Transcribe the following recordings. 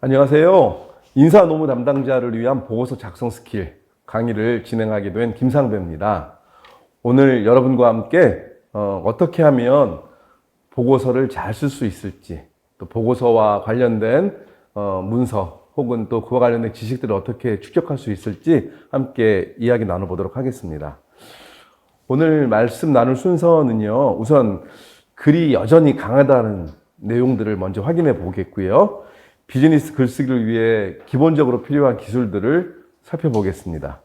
안녕하세요. 인사 노무 담당자를 위한 보고서 작성 스킬 강의를 진행하게 된 김상배입니다. 오늘 여러분과 함께 어, 어떻게 하면 보고서를 잘 쓸 수 있을지, 또 보고서와 관련된 어, 문서 혹은 또 그와 관련된 지식들을 어떻게 축적할 수 있을지 함께 이야기 나눠보도록 하겠습니다. 오늘 말씀 나눌 순서는요, 우선 글이 여전히 강하다는 내용들을 먼저 확인해 보겠고요. 비즈니스 글쓰기를 위해 기본적으로 필요한 기술들을 살펴보겠습니다.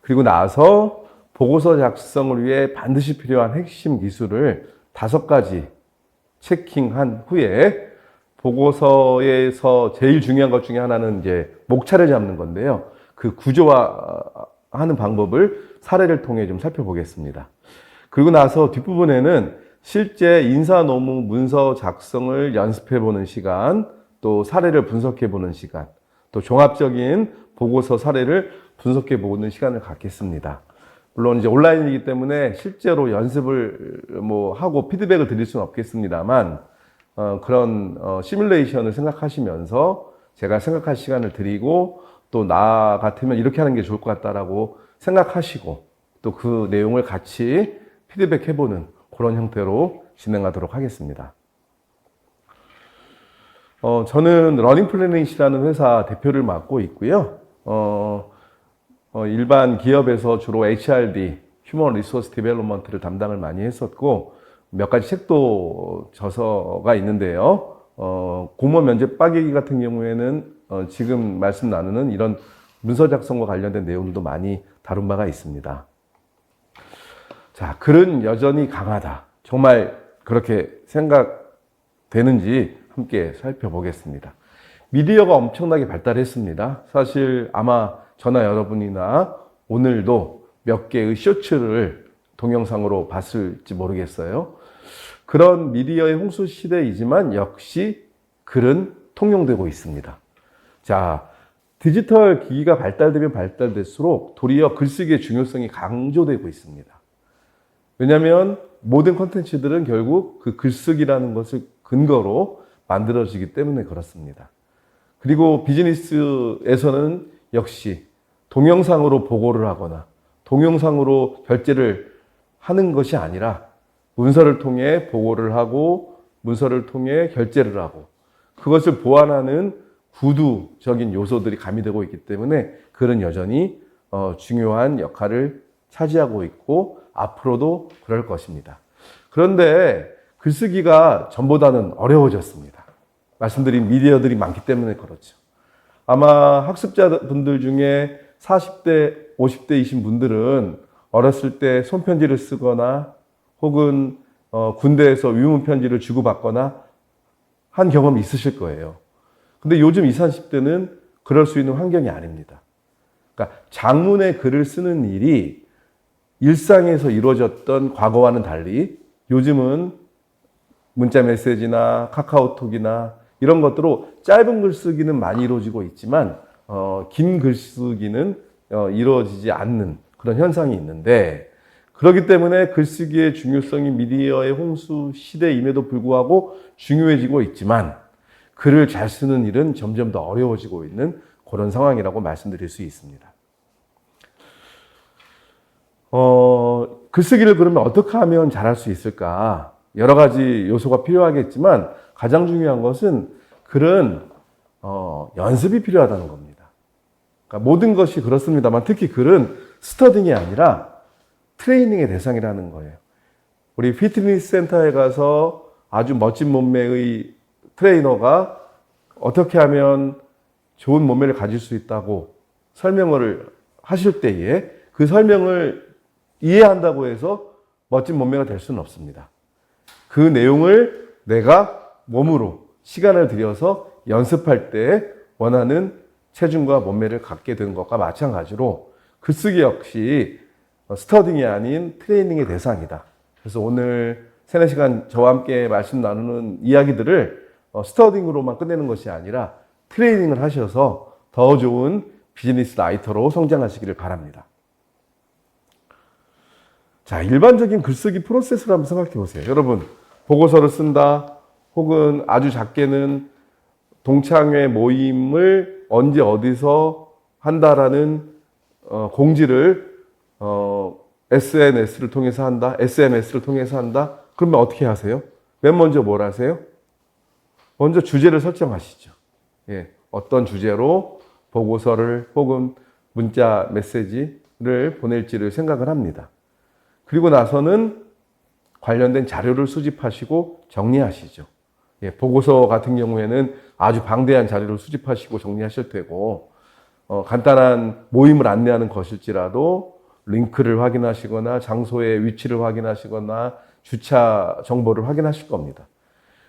그리고 나서 보고서 작성을 위해 반드시 필요한 핵심 기술을 다섯 가지 체킹한 후에 보고서에서 제일 중요한 것 중에 하나는 이제 목차를 잡는 건데요. 그 구조화 하는 방법을 사례를 통해 좀 살펴보겠습니다. 그리고 나서 뒷부분에는 실제 인사 노무 문서 작성을 연습해 보는 시간, 또 사례를 분석해 보는 시간, 또 종합적인 보고서 사례를 분석해 보는 시간을 갖겠습니다. 물론 이제 온라인이기 때문에 실제로 연습을 뭐 하고 피드백을 드릴 수는 없겠습니다만 어, 그런 어, 시뮬레이션을 생각하시면서 제가 생각할 시간을 드리고 또 나 같으면 이렇게 하는 게 좋을 것 같다라고 생각하시고 또 그 내용을 같이 피드백해 보는 그런 형태로 진행하도록 하겠습니다. 어, 저는 러닝 플래닛이라는 회사 대표를 맡고 있고요. 어, 어, 일반 기업에서 주로 HRD, 휴먼 리소스 디벨롭먼트를 담당을 많이 했었고, 몇 가지 책도 저서가 있는데요. 어, 공무원 면접 빠개기 같은 경우에는 어, 지금 말씀 나누는 이런 문서 작성과 관련된 내용들도 많이 다룬 바가 있습니다. 자, 글은 여전히 강하다. 정말 그렇게 생각되는지 함께 살펴보겠습니다. 미디어가 엄청나게 발달했습니다. 사실 아마 저나 여러분이나 오늘도 몇 개의 쇼츠를 동영상으로 봤을지 모르겠어요. 그런 미디어의 홍수 시대이지만 역시 글은 통용되고 있습니다. 자, 디지털 기기가 발달되면 발달될수록 도리어 글쓰기의 중요성이 강조되고 있습니다. 왜냐하면 모든 컨텐츠들은 결국 그 글쓰기라는 것을 근거로 만들어지기 때문에 그렇습니다. 그리고 비즈니스에서는 역시 동영상으로 보고를 하거나 동영상으로 결제를 하는 것이 아니라 문서를 통해 보고를 하고 문서를 통해 결제를 하고 그것을 보완하는 구두적인 요소들이 가미되고 있기 때문에 글은 여전히 어, 중요한 역할을 차지하고 있고 앞으로도 그럴 것입니다. 그런데 글쓰기가 전보다는 어려워졌습니다. 말씀드린 미디어들이 많기 때문에 그렇죠. 아마 학습자분들 중에 40대, 50대이신 분들은 어렸을 때 손편지를 쓰거나 혹은 어, 군대에서 위문 편지를 주고받거나 한 경험이 있으실 거예요. 근데 요즘 20, 30대는 그럴 수 있는 환경이 아닙니다. 그러니까 장문의 글을 쓰는 일이 일상에서 이루어졌던 과거와는 달리 요즘은 문자 메시지나 카카오톡이나 이런 것들로 짧은 글쓰기는 많이 이루어지고 있지만 어, 긴 글쓰기는 어, 이루어지지 않는 그런 현상이 있는데 그렇기 때문에 글쓰기의 중요성이 미디어의 홍수 시대임에도 불구하고 중요해지고 있지만 글을 잘 쓰는 일은 점점 더 어려워지고 있는 그런 상황이라고 말씀드릴 수 있습니다. 어, 글쓰기를 그러면 어떻게 하면 잘할 수 있을까? 여러 가지 요소가 필요하겠지만 가장 중요한 것은 글은 어, 연습이 필요하다는 겁니다. 그러니까 모든 것이 그렇습니다만 특히 글은 스터딩이 아니라 트레이닝의 대상이라는 거예요. 우리 피트니스 센터에 가서 아주 멋진 몸매의 트레이너가 어떻게 하면 좋은 몸매를 가질 수 있다고 설명을 하실 때에 그 설명을 이해한다고 해서 멋진 몸매가 될 수는 없습니다. 그 내용을 내가 몸으로 시간을 들여서 연습할 때 원하는 체중과 몸매를 갖게 되는 것과 마찬가지로 글쓰기 역시 스터딩이 아닌 트레이닝의 대상이다. 그래서 오늘 세네 시간 저와 함께 말씀 나누는 이야기들을 어, 스터딩으로만 끝내는 것이 아니라 트레이닝을 하셔서 더 좋은 비즈니스 라이터로 성장하시기를 바랍니다. 자, 일반적인 글쓰기 프로세스를 한번 생각해 보세요. 여러분, 보고서를 쓴다, 혹은 아주 작게는 동창회 모임을 언제 어디서 한다라는 어, 공지를 어, SNS를 통해서 한다, SMS를 통해서 한다. 그러면 어떻게 하세요? 맨 먼저 뭘 하세요? 먼저 주제를 설정하시죠. 예, 어떤 주제로 보고서를 혹은 문자 메시지를 보낼지를 생각을 합니다. 그리고 나서는 관련된 자료를 수집하시고 정리하시죠. 예, 보고서 같은 경우에는 아주 방대한 자료를 수집하시고 정리하실 테고, 어, 간단한 모임을 안내하는 것일지라도 링크를 확인하시거나 장소의 위치를 확인하시거나 주차 정보를 확인하실 겁니다.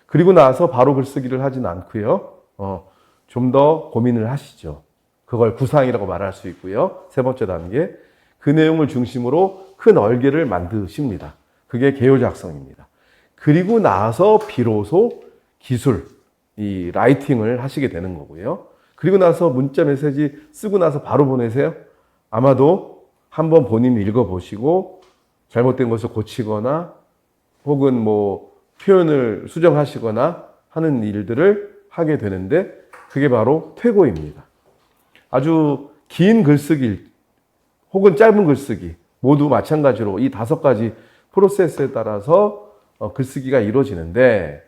그리고 나서 바로 글쓰기를 하진 않고요. 어, 좀 더 고민을 하시죠. 그걸 구상이라고 말할 수 있고요. 세 번째 단계. 그 내용을 중심으로 큰 얼개를 만드십니다. 그게 개요 작성입니다. 그리고 나서 비로소 기술, 이 라이팅을 하시게 되는 거고요. 그리고 나서 문자 메시지 쓰고 나서 바로 보내세요. 아마도 한번 본인이 읽어보시고 잘못된 것을 고치거나 혹은 뭐 표현을 수정하시거나 하는 일들을 하게 되는데 그게 바로 퇴고입니다. 아주 긴 글쓰기 혹은 짧은 글쓰기 모두 마찬가지로 이 다섯 가지 프로세스에 따라서 어, 글쓰기가 이루어지는데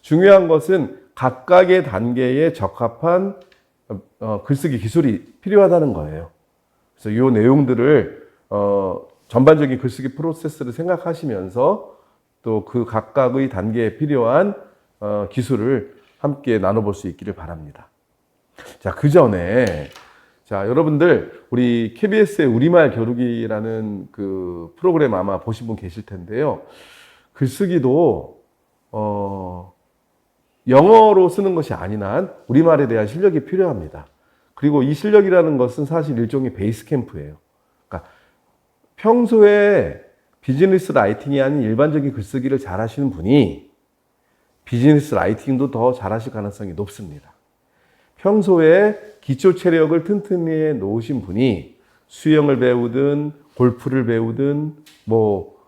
중요한 것은 각각의 단계에 적합한 어, 글쓰기 기술이 필요하다는 거예요. 그래서 이 내용들을 어, 전반적인 글쓰기 프로세스를 생각하시면서 또 그 각각의 단계에 필요한 어, 기술을 함께 나눠볼 수 있기를 바랍니다. 자, 그 전에 자, 여러분들 우리 KBS의 우리말 겨루기라는 그 프로그램 아마 보신 분 계실 텐데요. 글쓰기도 어 영어로 쓰는 것이 아닌 한 우리말에 대한 실력이 필요합니다. 그리고 이 실력이라는 것은 사실 일종의 베이스 캠프예요. 그러니까 평소에 비즈니스 라이팅이 아닌 일반적인 글쓰기를 잘 하시는 분이 비즈니스 라이팅도 더 잘하실 가능성이 높습니다. 평소에 기초 체력을 튼튼히 해 놓으신 분이 수영을 배우든 골프를 배우든 뭐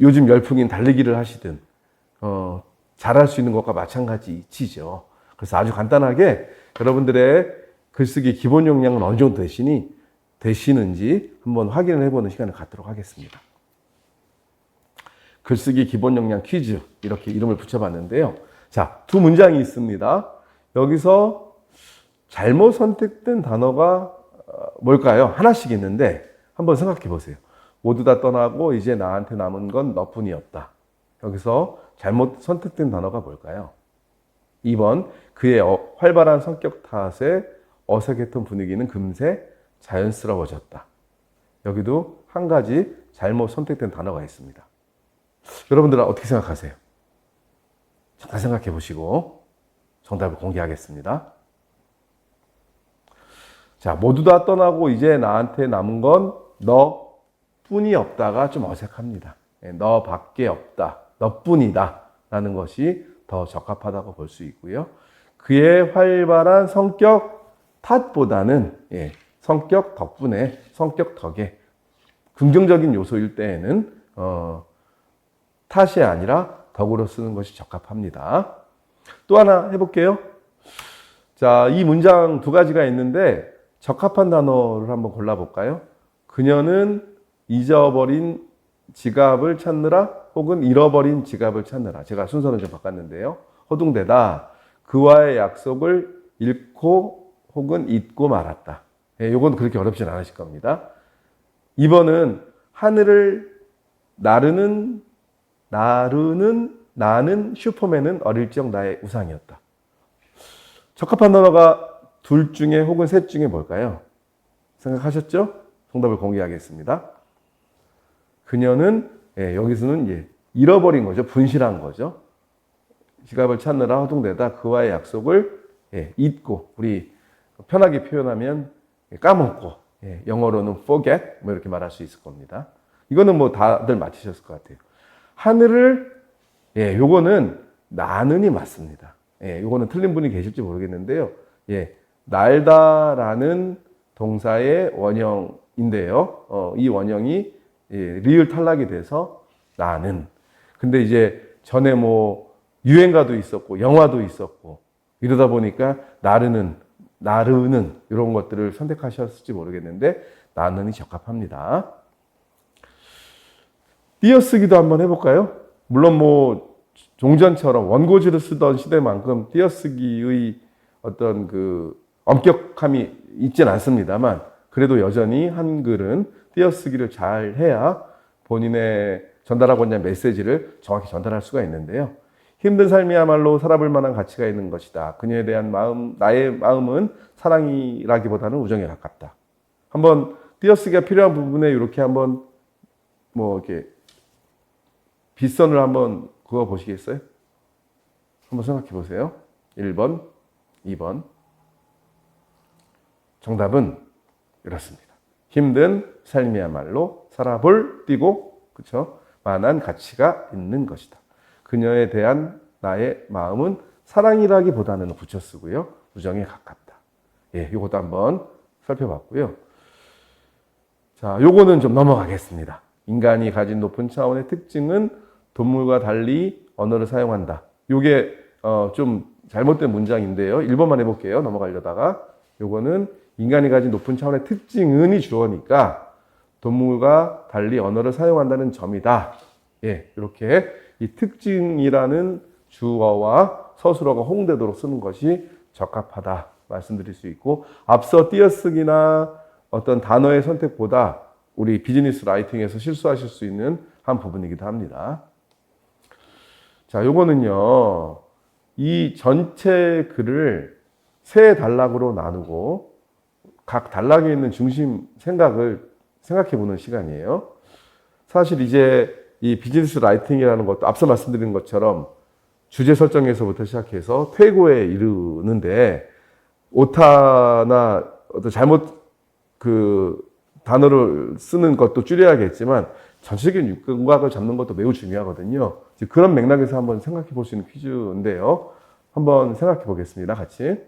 요즘 열풍인 달리기를 하시든 어, 잘할 수 있는 것과 마찬가지죠. 그래서 아주 간단하게 여러분들의 글쓰기 기본 역량은 어느 정도 되시니 되시는지 한번 확인을 해보는 시간을 갖도록 하겠습니다. 글쓰기 기본 역량 퀴즈 이렇게 이름을 붙여봤는데요. 자, 두 문장이 있습니다. 여기서 잘못 선택된 단어가 어, 뭘까요? 하나씩 있는데 한번 생각해 보세요. 모두 다 떠나고 이제 나한테 남은 건 너뿐이었다. 여기서 잘못 선택된 단어가 뭘까요? 2번 그의 어, 활발한 성격 탓에 어색했던 분위기는 금세 자연스러워졌다. 여기도 한 가지 잘못 선택된 단어가 있습니다. 여러분들은 어떻게 생각하세요? 잠깐 생각해 보시고 정답을 공개하겠습니다. 자, 모두 다 떠나고 이제 나한테 남은 건 너 뿐이 없다가 좀 어색합니다. 예, 너밖에 없다. 너 뿐이다. 라는 것이 더 적합하다고 볼 수 있고요. 그의 활발한 성격 탓보다는 예, 성격 덕분에 성격 덕에 긍정적인 요소일 때에는 어, 탓이 아니라 덕으로 쓰는 것이 적합합니다. 또 하나 해볼게요. 자, 이 문장 두 가지가 있는데 적합한 단어를 한번 골라볼까요? 그녀는 잊어버린 지갑을 찾느라 혹은 잃어버린 지갑을 찾느라 제가 순서는 좀 바꿨는데요. 허둥대다 그와의 약속을 잃고 혹은 잊고 말았다. 예, 요건 그렇게 어렵진 않으실 겁니다. 2번은 하늘을 나르는 나르는 나는 슈퍼맨은 어릴 적 나의 우상이었다. 적합한 단어가 둘 중에 혹은 셋 중에 뭘까요? 생각하셨죠? 정답을 공개하겠습니다. 그녀는 예, 여기서는 예, 잃어버린 거죠. 분실한 거죠. 지갑을 찾느라 허둥대다 그와의 약속을 예, 잊고 우리 편하게 표현하면 까먹고 예, 영어로는 forget 뭐 이렇게 말할 수 있을 겁니다. 이거는 뭐 다들 맞히셨을 것 같아요. 하늘을 예, 요거는 나는이 맞습니다. 예, 요거는 틀린 분이 계실지 모르겠는데요. 예, 날다라는 동사의 원형인데요. 어, 이 원형이 예, 리을 탈락이 돼서 나는. 근데 이제 전에 뭐 유행가도 있었고 영화도 있었고 이러다 보니까 나르는 나르는 이런 것들을 선택하셨을지 모르겠는데 나는이 적합합니다. 띄어쓰기도 한번 해볼까요? 물론 뭐 종전처럼 원고지를 쓰던 시대만큼 띄어쓰기의 어떤 그 엄격함이 있진 않습니다만 그래도 여전히 한글은 띄어쓰기를 잘 해야 본인의 전달하고자 하는 메시지를 정확히 전달할 수가 있는데요. 힘든 삶이야말로 살아볼 만한 가치가 있는 것이다. 그녀에 대한 마음, 나의 마음은 사랑이라기보다는 우정에 가깝다. 한번 띄어쓰기가 필요한 부분에 이렇게 한번 뭐 이렇게 빗선을 한번 그어 보시겠어요? 한번 생각해 보세요. 1번, 2번. 정답은 이렇습니다. 힘든 삶이야말로 살아볼 뛰고 그쵸 만한 가치가 있는 것이다. 그녀에 대한 나의 마음은 사랑이라기보다는 붙여 쓰고요. 우정에 가깝다. 예, 요것도 한번 살펴봤고요. 자, 요거는 좀 넘어가겠습니다. 인간이 가진 높은 차원의 특징은 동물과 달리 언어를 사용한다. 요게 어, 좀 잘못된 문장인데요. 1번만 해볼게요. 넘어가려다가. 요거는 인간이 가진 높은 차원의 특징은이 주어니까 동물과 달리 언어를 사용한다는 점이다. 예, 이렇게 이 특징이라는 주어와 서술어가 홍대도록 쓰는 것이 적합하다 말씀드릴 수 있고 앞서 띄어쓰기나 어떤 단어의 선택보다 우리 비즈니스 라이팅에서 실수하실 수 있는 한 부분이기도 합니다. 자, 요거는요. 이 전체 글을 세 단락으로 나누고 각 단락에 있는 중심 생각을 생각해 보는 시간이에요. 사실 이제 이 비즈니스 라이팅이라는 것도 앞서 말씀드린 것처럼 주제 설정에서부터 시작해서 퇴고에 이르는데 오타나 어떤 잘못 그 단어를 쓰는 것도 줄여야겠지만 전체적인 육각을 잡는 것도 매우 중요하거든요. 그런 맥락에서 한번 생각해 볼 수 있는 퀴즈인데요. 한번 생각해 보겠습니다. 같이.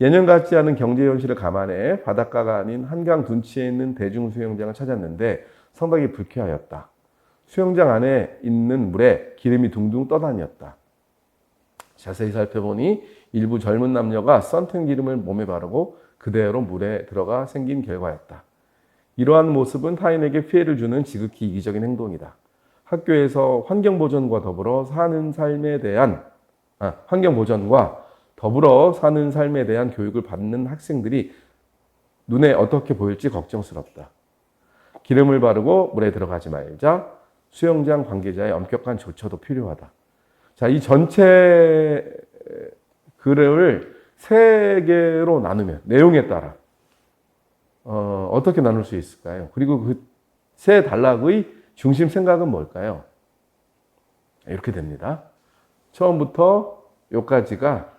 예년 같지 않은 경제 현실을 감안해 바닷가가 아닌 한강 둔치에 있는 대중 수영장을 찾았는데 상당히 불쾌하였다. 수영장 안에 있는 물에 기름이 둥둥 떠다녔다. 자세히 살펴보니 일부 젊은 남녀가 썬텐 기름을 몸에 바르고 그대로 물에 들어가 생긴 결과였다. 이러한 모습은 타인에게 피해를 주는 지극히 이기적인 행동이다. 학교에서 환경 보전과 더불어 사는 삶에 대한 아, 환경 보전과 더불어 사는 삶에 대한 교육을 받는 학생들이 눈에 어떻게 보일지 걱정스럽다. 기름을 바르고 물에 들어가지 말자. 수영장 관계자의 엄격한 조처도 필요하다. 자, 이 전체 글을 세 개로 나누면 내용에 따라 어, 어떻게 나눌 수 있을까요? 그리고 그 세 단락의 중심 생각은 뭘까요? 이렇게 됩니다. 처음부터 여기까지가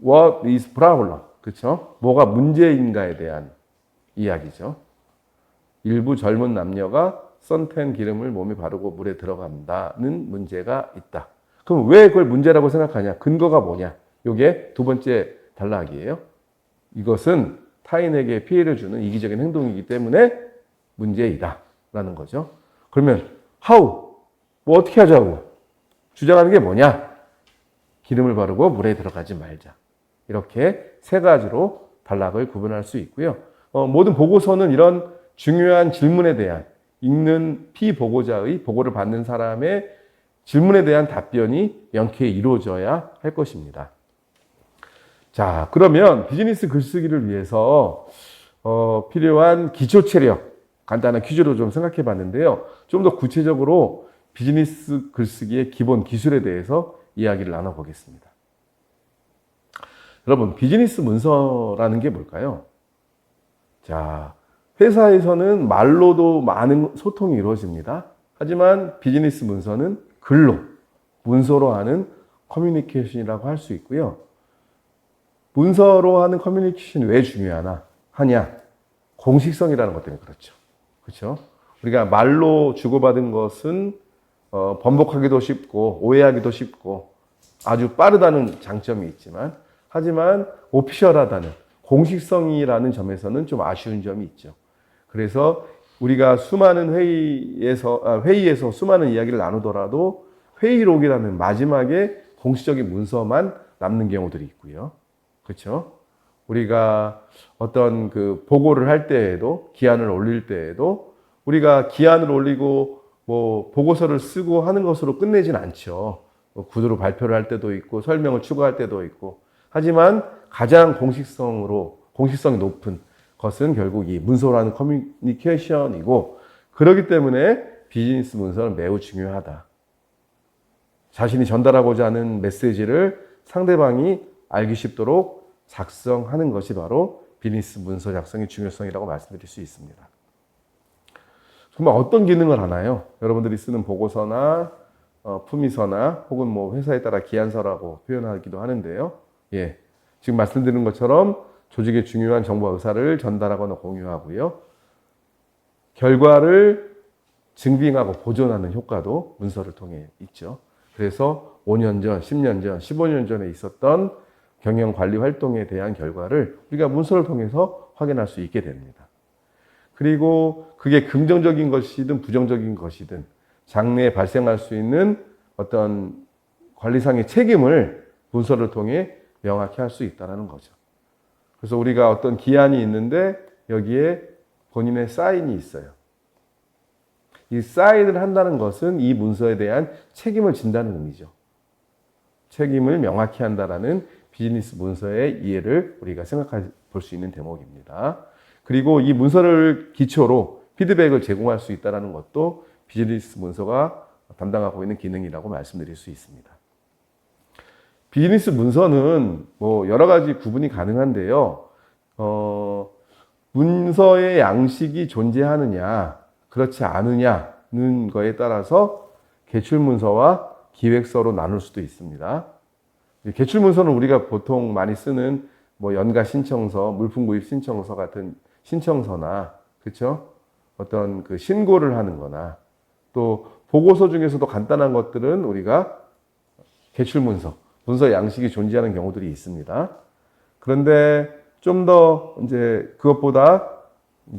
what is problem, 그렇죠? 뭐가 문제인가에 대한 이야기죠. 일부 젊은 남녀가 선텐 기름을 몸에 바르고 물에 들어간다는 문제가 있다. 그럼 왜 그걸 문제라고 생각하냐? 근거가 뭐냐? 요게 두 번째 단락이에요. 이것은 타인에게 피해를 주는 이기적인 행동이기 때문에 문제이다. 라는 거죠. 그러면, how? 뭐 어떻게 하자고? 주장하는 게 뭐냐? 기름을 바르고 물에 들어가지 말자. 이렇게 세 가지로 단락을 구분할 수 있고요. 어, 모든 보고서는 이런 중요한 질문에 대한 읽는 피보고자의 보고를 받는 사람의 질문에 대한 답변이 명쾌히 이루어져야 할 것입니다. 자, 그러면 비즈니스 글쓰기를 위해서 어, 필요한 기초 체력 간단한 퀴즈로 좀 생각해 봤는데요. 좀 더 구체적으로 비즈니스 글쓰기의 기본 기술에 대해서 이야기를 나눠 보겠습니다. 여러분, 비즈니스 문서라는 게 뭘까요? 자, 회사에서는 말로도 많은 소통이 이루어집니다. 하지만 비즈니스 문서는 글로, 문서로 하는 커뮤니케이션이라고 할 수 있고요. 문서로 하는 커뮤니케이션이 왜 중요하나? 하냐? 공식성이라는 것 때문에 그렇죠. 그렇죠? 우리가 말로 주고받은 것은 어, 번복하기도 쉽고 오해하기도 쉽고 아주 빠르다는 장점이 있지만 하지만 오피셜하다는 공식성이라는 점에서는 좀 아쉬운 점이 있죠. 그래서 우리가 수많은 회의에서 아, 회의에서 수많은 이야기를 나누더라도 회의록이라는 마지막에 공식적인 문서만 남는 경우들이 있고요. 그렇죠? 우리가 어떤 그 보고를 할 때에도 기한을 올릴 때에도 우리가 기한을 올리고 뭐 보고서를 쓰고 하는 것으로 끝내진 않죠. 뭐 구두로 발표를 할 때도 있고 설명을 추가할 때도 있고 하지만 가장 공식성으로 공식성이 높은 것은 결국 이 문서라는 커뮤니케이션이고 그렇기 때문에 비즈니스 문서는 매우 중요하다. 자신이 전달하고자 하는 메시지를 상대방이 알기 쉽도록 작성하는 것이 바로 비즈니스 문서 작성의 중요성이라고 말씀드릴 수 있습니다. 정말 어떤 기능을 하나요? 여러분들이 쓰는 보고서나 어, 품위서나 혹은 뭐 회사에 따라 기한서라고 표현하기도 하는데요. 예. 지금 말씀드린 것처럼 조직의 중요한 정보와 의사를 전달하거나 공유하고요. 결과를 증빙하고 보존하는 효과도 문서를 통해 있죠. 그래서 5년 전, 10년 전, 15년 전에 있었던 경영 관리 활동에 대한 결과를 우리가 문서를 통해서 확인할 수 있게 됩니다. 그리고 그게 긍정적인 것이든 부정적인 것이든 장래에 발생할 수 있는 어떤 관리상의 책임을 문서를 통해 명확히 할 수 있다는 거죠. 그래서 우리가 어떤 기한이 있는데 여기에 본인의 사인이 있어요. 이 사인을 한다는 것은 이 문서에 대한 책임을 진다는 의미죠. 책임을 명확히 한다라는 비즈니스 문서의 이해를 우리가 생각해 볼 수 있는 대목입니다. 그리고 이 문서를 기초로 피드백을 제공할 수 있다는 것도 비즈니스 문서가 담당하고 있는 기능이라고 말씀드릴 수 있습니다. 비즈니스 문서는 뭐 여러 가지 구분이 가능한데요. 어, 문서의 양식이 존재하느냐, 그렇지 않느냐는 거에 따라서 개출 문서와 기획서로 나눌 수도 있습니다. 개출 문서는 우리가 보통 많이 쓰는 뭐 연가 신청서, 물품 구입 신청서 같은 신청서나 그렇죠? 어떤 그 신고를 하는 거나 또 보고서 중에서도 간단한 것들은 우리가 개출 문서, 문서 양식이 존재하는 경우들이 있습니다. 그런데 좀 더 이제 그것보다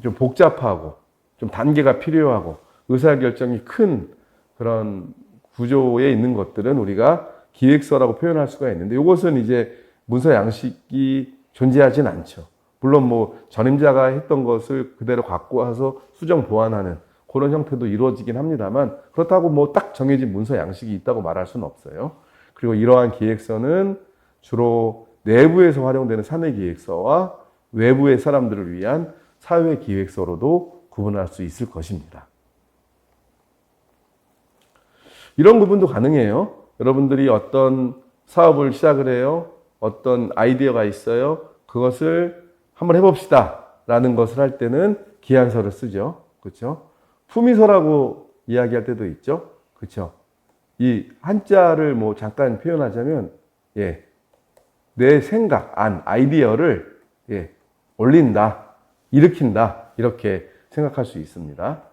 좀 복잡하고 좀 단계가 필요하고 의사결정이 큰 그런 구조에 있는 것들은 우리가 기획서라고 표현할 수가 있는데 이것은 이제 문서 양식이 존재하진 않죠. 물론 뭐 전임자가 했던 것을 그대로 갖고 와서 수정 보완하는 그런 형태도 이루어지긴 합니다만 그렇다고 뭐 딱 정해진 문서 양식이 있다고 말할 수는 없어요. 그리고 이러한 기획서는 주로 내부에서 활용되는 사내 기획서와 외부의 사람들을 위한 사회 기획서로도 구분할 수 있을 것입니다. 이런 구분도 가능해요. 여러분들이 어떤 사업을 시작을 해요. 어떤 아이디어가 있어요. 그것을 한번 해봅시다. 라는 것을 할 때는 기한서를 쓰죠. 그렇죠? 품위서라고 이야기할 때도 있죠. 그렇죠? 이 한자를 뭐 잠깐 표현하자면 예. 내 생각, 안, 아이디어를 예, 올린다, 일으킨다 이렇게 생각할 수 있습니다.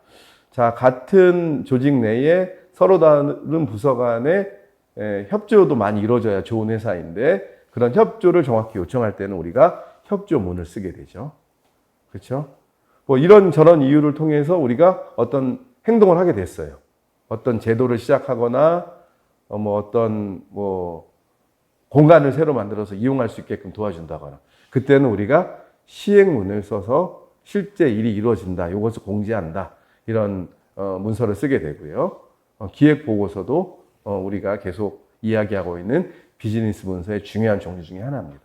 자, 같은 조직 내에 서로 다른 부서 간의 예, 협조도 많이 이루어져야 좋은 회사인데 그런 협조를 정확히 요청할 때는 우리가 협조문을 쓰게 되죠. 그렇죠? 뭐 이런 저런 이유를 통해서 우리가 어떤 행동을 하게 됐어요. 어떤 제도를 시작하거나 어, 뭐 어떤 뭐 공간을 새로 만들어서 이용할 수 있게끔 도와준다거나 그때는 우리가 시행문을 써서 실제 일이 이루어진다. 이것을 공지한다. 이런 어, 문서를 쓰게 되고요. 어, 기획 보고서도 어, 우리가 계속 이야기하고 있는 비즈니스 문서의 중요한 종류 중에 하나입니다.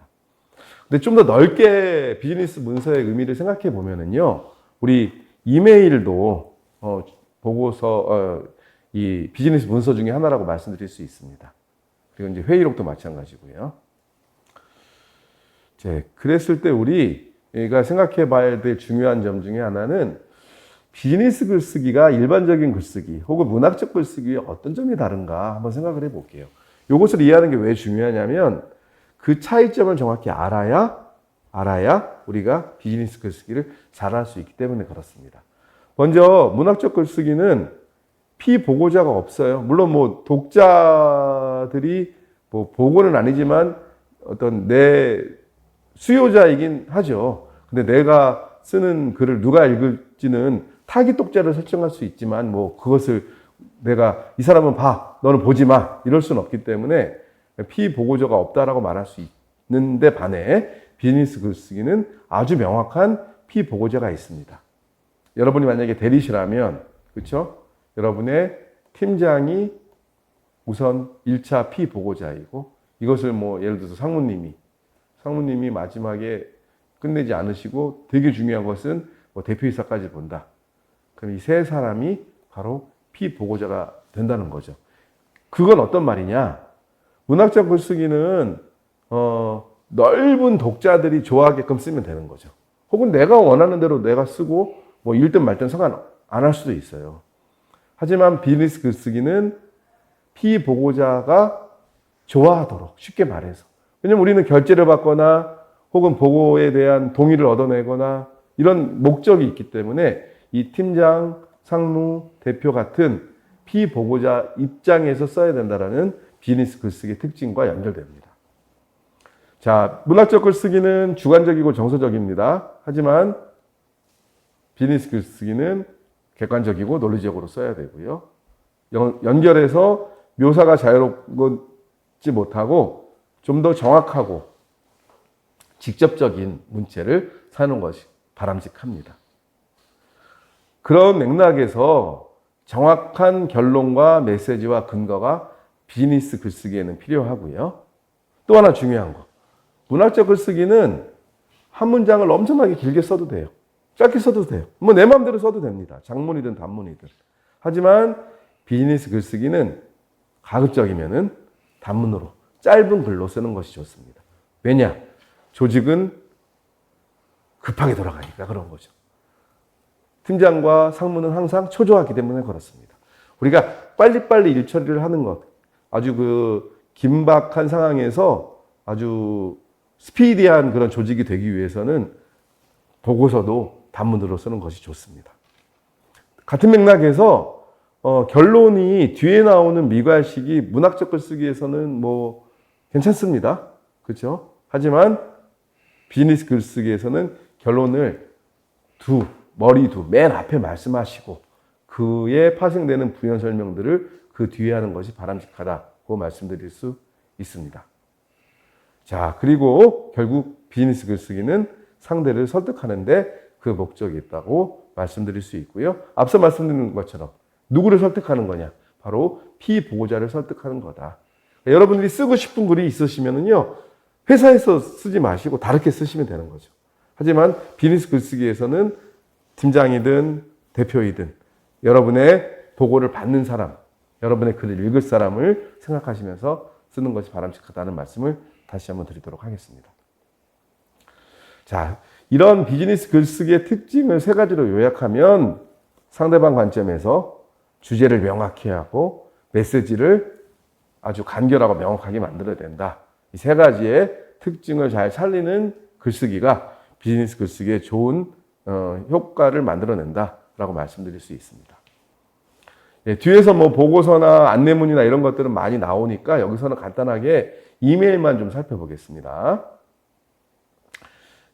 근데 좀 더 넓게 비즈니스 문서의 의미를 생각해 보면은요, 우리 이메일도 어, 보고서 어, 이 비즈니스 문서 중에 하나라고 말씀드릴 수 있습니다. 그리고 이제 회의록도 마찬가지고요. 이제 그랬을 때 우리가 생각해 봐야 될 중요한 점 중에 하나는 비즈니스 글쓰기가 일반적인 글쓰기 혹은 문학적 글쓰기의 어떤 점이 다른가 한번 생각을 해 볼게요. 이것을 이해하는 게 왜 중요하냐면 그 차이점을 정확히 알아야 알아야 우리가 비즈니스 글쓰기를 잘할 수 있기 때문에 그렇습니다. 먼저 문학적 글쓰기는 피보고자가 없어요. 물론 뭐 독자들이 뭐 보고는 아니지만 어떤 내 수요자이긴 하죠. 근데 내가 쓰는 글을 누가 읽을지는 타깃 독자를 설정할 수 있지만 뭐 그것을 내가 이 사람은 봐, 너는 보지 마 이럴 수는 없기 때문에 피보고자가 없다라고 말할 수 있는데 반해 비즈니스 글쓰기는 아주 명확한 피보고자가 있습니다. 여러분이 만약에 대리시라면 그렇죠? 여러분의 팀장이 우선 1차 피보고자이고 이것을 뭐 예를 들어서 상무님이 상무님이 마지막에 끝내지 않으시고 되게 중요한 것은 뭐 대표이사까지 본다. 그럼 이 세 사람이 바로 피보고자가 된다는 거죠. 그건 어떤 말이냐? 문학적 글쓰기는 어, 넓은 독자들이 좋아하게끔 쓰면 되는 거죠. 혹은 내가 원하는 대로 내가 쓰고 뭐 읽든 말든 상관 안 할 수도 있어요. 하지만 비즈니스 글쓰기는 피보고자가 좋아하도록 쉽게 말해서 왜냐면 우리는 결제를 받거나 혹은 보고에 대한 동의를 얻어내거나 이런 목적이 있기 때문에 이 팀장, 상무, 대표 같은 피보고자 입장에서 써야 된다라는 비즈니스 글쓰기 특징과 연결됩니다. 자, 문학적 글쓰기는 주관적이고 정서적입니다. 하지만 비즈니스 글쓰기는 객관적이고 논리적으로 써야 되고요. 연, 연결해서 묘사가 자유롭지 못하고 좀 더 정확하고 직접적인 문체를 사는 것이 바람직합니다. 그런 맥락에서 정확한 결론과 메시지와 근거가 비즈니스 글쓰기에는 필요하고요. 또 하나 중요한 거. 문학적 글쓰기는 한 문장을 엄청나게 길게 써도 돼요. 짧게 써도 돼요. 뭐 내 마음대로 써도 됩니다. 장문이든 단문이든. 하지만 비즈니스 글쓰기는 가급적이면은 단문으로 짧은 글로 쓰는 것이 좋습니다. 왜냐? 조직은 급하게 돌아가니까 그런 거죠. 팀장과 상무는 항상 초조하기 때문에 그렇습니다. 우리가 빨리빨리 일 처리를 하는 것, 아주 그 긴박한 상황에서 아주 스피디한 그런 조직이 되기 위해서는 보고서도 단문으로 쓰는 것이 좋습니다. 같은 맥락에서 어, 결론이 뒤에 나오는 미괄식이 문학적 글쓰기에서는 뭐 괜찮습니다. 그렇죠? 하지만 비즈니스 글쓰기에서는 결론을 두, 머리 두, 맨 앞에 말씀하시고 그에 파생되는 부연 설명들을 그 뒤에 하는 것이 바람직하다고 말씀드릴 수 있습니다. 자, 그리고 결국 비즈니스 글쓰기는 상대를 설득하는데 그 목적이 있다고 말씀드릴 수 있고요. 앞서 말씀드린 것처럼 누구를 설득하는 거냐? 바로 피보고자를 설득하는 거다. 여러분들이 쓰고 싶은 글이 있으시면은요, 회사에서 쓰지 마시고 다르게 쓰시면 되는 거죠. 하지만 비즈니스 글쓰기에서는 팀장이든 대표이든 여러분의 보고를 받는 사람, 여러분의 글을 읽을 사람을 생각하시면서 쓰는 것이 바람직하다는 말씀을 다시 한번 드리도록 하겠습니다. 자, 이런 비즈니스 글쓰기의 특징을 세 가지로 요약하면 상대방 관점에서 주제를 명확히 하고 메시지를 아주 간결하고 명확하게 만들어야 된다. 이 세 가지의 특징을 잘 살리는 글쓰기가 비즈니스 글쓰기에 좋은 어, 효과를 만들어낸다라고 말씀드릴 수 있습니다. 예, 뒤에서 뭐 보고서나 안내문이나 이런 것들은 많이 나오니까 여기서는 간단하게 이메일만 좀 살펴보겠습니다.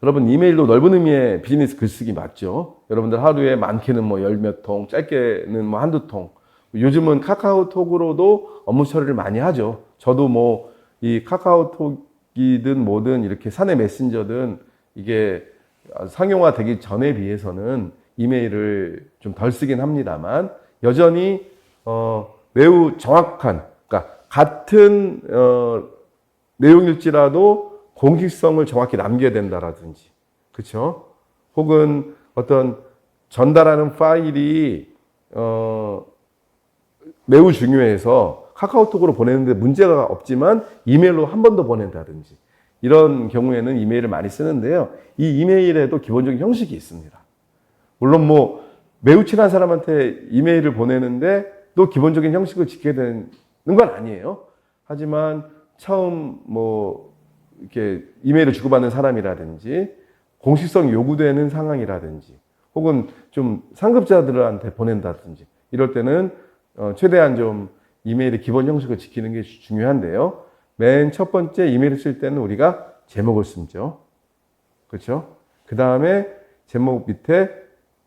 여러분 이메일도 넓은 의미의 비즈니스 글쓰기 맞죠? 여러분들 하루에 많게는 뭐 열 몇 통, 짧게는 뭐 한두 통. 요즘은 카카오톡으로도 업무 처리를 많이 하죠. 저도 뭐 이 카카오톡이든 뭐든 이렇게 사내 메신저든 이게 상용화 되기 전에 비해서는 이메일을 좀 덜 쓰긴 합니다만 여전히 어 매우 정확한 그러니까 같은 어 내용일지라도 공식성을 정확히 남겨야 된다라든지 그렇죠? 혹은 어떤 전달하는 파일이 어 매우 중요해서 카카오톡으로 보내는데 문제가 없지만 이메일로 한 번 더 보낸다든지 이런 경우에는 이메일을 많이 쓰는데요. 이 이메일에도 기본적인 형식이 있습니다. 물론 뭐 매우 친한 사람한테 이메일을 보내는데 또 기본적인 형식을 지켜야 되는 건 아니에요. 하지만 처음 뭐 이렇게 이메일을 주고받는 사람이라든지 공식성 요구되는 상황이라든지 혹은 좀 상급자들한테 보낸다든지 이럴 때는 어 최대한 좀 이메일의 기본 형식을 지키는 게 중요한데요. 맨 첫 번째 이메일을 쓸 때는 우리가 제목을 쓰죠. 그렇죠? 그 다음에 제목 밑에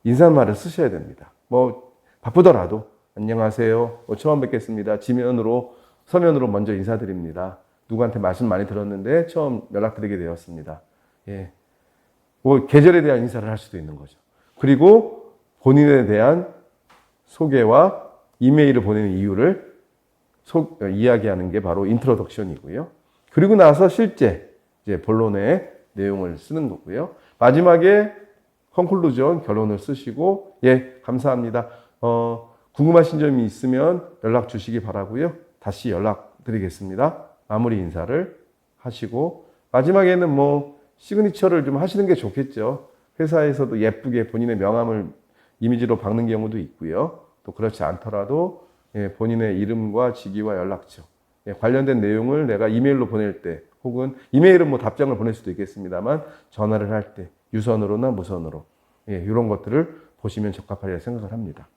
인사말을 쓰셔야 됩니다. 뭐 바쁘더라도 안녕하세요. 뭐 처음 뵙겠습니다. 지면으로 서면으로 먼저 인사드립니다. 누구한테 말씀 많이 들었는데 처음 연락드리게 되었습니다. 예. 뭐 계절에 대한 인사를 할 수도 있는 거죠. 그리고 본인에 대한 소개와 이메일을 보내는 이유를 소, 어, 이야기하는 게 바로 인트로덕션이고요. 그리고 나서 실제 이제 본론의 내용을 쓰는 거고요. 마지막에 컨클루전 결론을 쓰시고 예 감사합니다. 어, 궁금하신 점이 있으면 연락 주시기 바라고요. 다시 연락 드리겠습니다. 마무리 인사를 하시고 마지막에는 뭐 시그니처를 좀 하시는 게 좋겠죠. 회사에서도 예쁘게 본인의 명함을 이미지로 박는 경우도 있고요. 또 그렇지 않더라도 예, 본인의 이름과 직위와 연락처 예, 관련된 내용을 내가 이메일로 보낼 때 혹은 이메일은 뭐 답장을 보낼 수도 있겠습니다만 전화를 할 때 유선으로나 무선으로 예, 이런 것들을 보시면 적합하리라 생각을 합니다.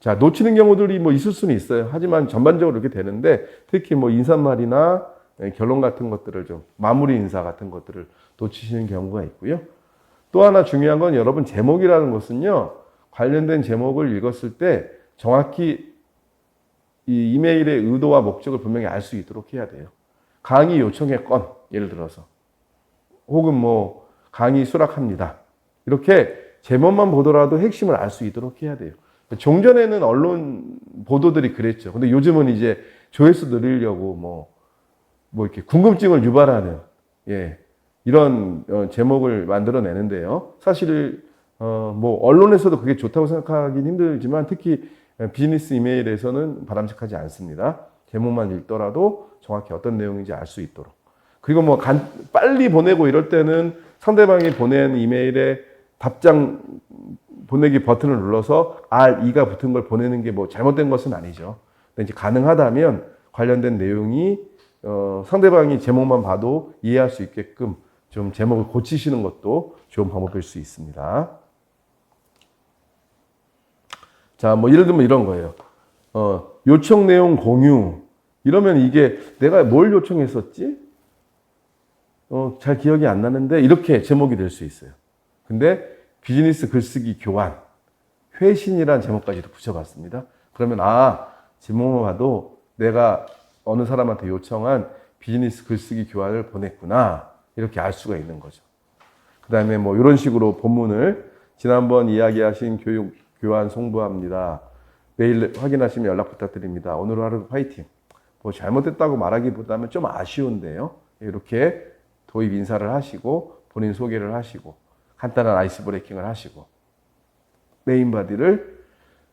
자, 놓치는 경우들이 뭐 있을 수는 있어요. 하지만 전반적으로 이렇게 되는데 특히 뭐 인사말이나 예, 결론 같은 것들을 좀 마무리 인사 같은 것들을 놓치시는 경우가 있고요. 또 하나 중요한 건 여러분 제목이라는 것은요. 관련된 제목을 읽었을 때 정확히 이 이메일의 의도와 목적을 분명히 알 수 있도록 해야 돼요. 강의 요청의 건 예를 들어서 혹은 뭐 강의 수락합니다. 이렇게 제목만 보더라도 핵심을 알 수 있도록 해야 돼요. 종전에는 언론 보도들이 그랬죠. 근데 요즘은 이제 조회수 늘리려고 뭐, 뭐 이렇게 궁금증을 유발하는, 예, 이런 어, 제목을 만들어내는데요. 사실, 어, 뭐, 언론에서도 그게 좋다고 생각하긴 힘들지만 특히 비즈니스 이메일에서는 바람직하지 않습니다. 제목만 읽더라도 정확히 어떤 내용인지 알 수 있도록. 그리고 뭐 간, 빨리 보내고 이럴 때는 상대방이 보낸 이메일에 답장 보내기 버튼을 눌러서 R, E가 붙은 걸 보내는 게 뭐 잘못된 것은 아니죠. 근데 이제 가능하다면 관련된 내용이 어, 상대방이 제목만 봐도 이해할 수 있게끔 좀 제목을 고치시는 것도 좋은 방법일 수 있습니다. 자, 뭐 예를 들면 이런 거예요. 어, 요청 내용 공유. 이러면 이게 내가 뭘 요청했었지? 어, 잘 기억이 안 나는데 이렇게 제목이 될 수 있어요. 근데 비즈니스 글쓰기 교환, 회신이라는 제목까지도 붙여봤습니다. 그러면 아, 제목만 봐도 내가 어느 사람한테 요청한 비즈니스 글쓰기 교환을 보냈구나. 이렇게 알 수가 있는 거죠. 그 다음에 뭐 이런 식으로 본문을 지난번 이야기하신 교육 교환 송부합니다. 메일 확인하시면 연락 부탁드립니다. 오늘 하루 파이팅. 뭐 잘못됐다고 말하기보다는 좀 아쉬운데요. 이렇게 도입 인사를 하시고 본인 소개를 하시고 간단한 아이스 브레이킹을 하시고 메인 바디를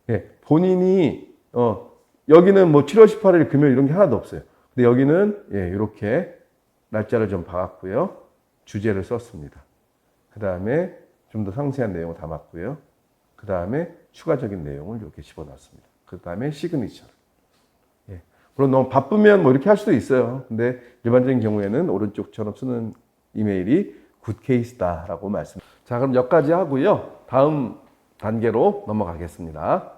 예, 본인이 어, 여기는 뭐 7월 18일 금요일 이런 게 하나도 없어요. 근데 여기는 예, 이렇게 날짜를 좀 박았고요. 주제를 썼습니다. 그 다음에 좀 더 상세한 내용을 담았고요. 그 다음에 추가적인 내용을 이렇게 집어넣습니다. 그 다음에 시그니처. 예. 물론 너무 바쁘면 뭐 이렇게 할 수도 있어요. 근데 일반적인 경우에는 오른쪽처럼 쓰는 이메일이 굿 케이스다라고 말씀. 자, 그럼 여기까지 하고요. 다음 단계로 넘어가겠습니다.